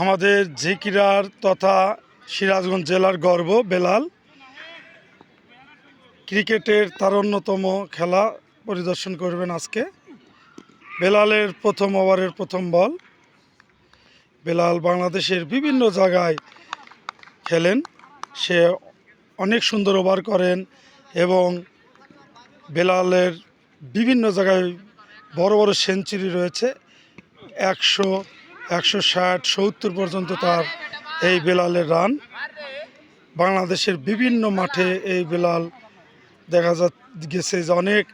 আমাদের ঝিকিরার তথা সিরাজগঞ্জ জেলার গর্ব, বেলাল। ক্রিকেটের তার অন্যতম খেলা পরিদর্শন করবেন আজকে। বেলালের প্রথম ওভারের প্রথম বল। বেলাল বাংলাদেশের বিভিন্ন জায়গায় খেলেন। সে অনেক সুন্দর ওভার করেন এবং বেলালের বিভিন্ন জায়গায় বড় বড় সেঞ্চুরি রয়েছে। একশো একশো ষাট, সত্তর পর্যন্ত তার এই বেলালের রান। বাংলাদেশের বিভিন্ন মাঠে এই বেলাল দেখা যা, গেছে যে অনেক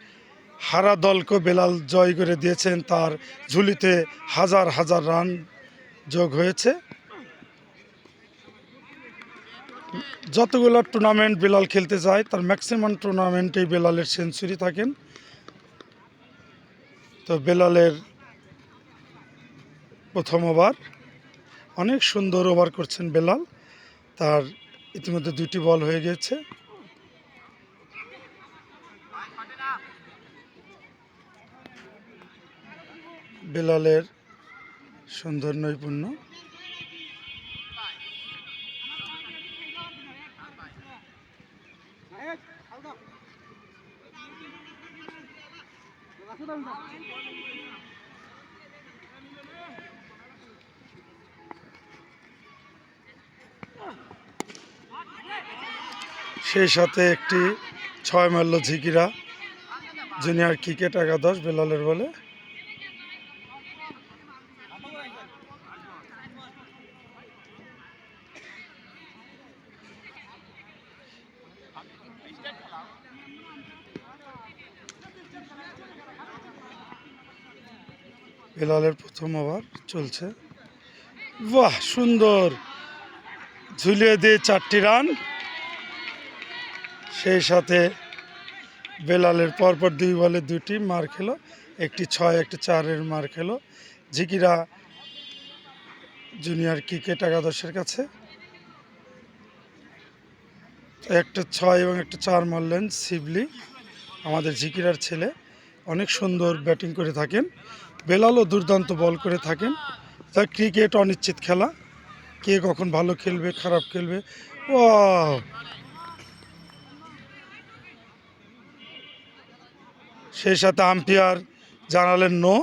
হারা দলকে বেলাল জয় করে দিয়েছেন। তার ঝুলিতে হাজার হাজার রান যোগ হয়েছে। যতগুলো টুর্নামেন্ট বেলাল খেলতে যায়, তার ম্যাক্সিমাম টুর্নামেন্টেই বেলালের সেঞ্চুরি থাকেন। তো বেলালের প্রথম ওভার অনেক সুন্দর ওভার করছেন বেলাল। তার ইতিমধ্যে দুটি বল হয়ে গেছে। বেলালের সুন্দর নৈপুণ্য। সেই সাথে একটি ছয় মারল ঝিকিরা, জুনিয়র ক্রিকেট একাদশ বেলালের বলে। বেলালের প্রথম ওভার চলছে। বাহ, সুন্দর। ঝুলিয়ে দিয়ে চারটি রান। সেই সাথে বেলালের পরপর দুই বলে দুটি মার খেলো, একটি ছয়, একটি চারের মার খেলো। ঝিকিরা জুনিয়র ক্রিকেট একাদশের কাছে। একটা ছয় এবং একটা চার মারলেন শিবলি, আমাদের ঝিকিরার ছেলে। অনেক সুন্দর ব্যাটিং করে থাকেন। বেলালও দুর্দান্ত বল করে থাকেন। তা ক্রিকেট অনিশ্চিত খেলা। কে কখন ভালো খেলবে, খারাপ খেলবে? ও সেই সাথে আম্পায়ার জানালেন নো।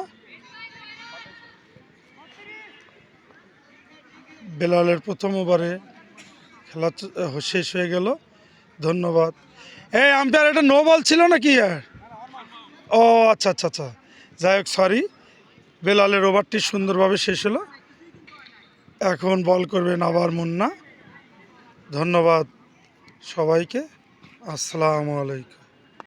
বেলালের প্রথম ওভারে খেলা শেষ হয়ে গেল। ধন্যবাদ। এই, আম্পায়ার, এটা নো বল ছিল নাকি? আর ও আচ্ছা আচ্ছা আচ্ছা। যাই হোক সরি বেলালের ওভারটি সুন্দরভাবে শেষ হলো। এখন বল করবেন আবার মুন্না। ধন্যবাদ সবাইকে। আসসালামু আলাইকুম।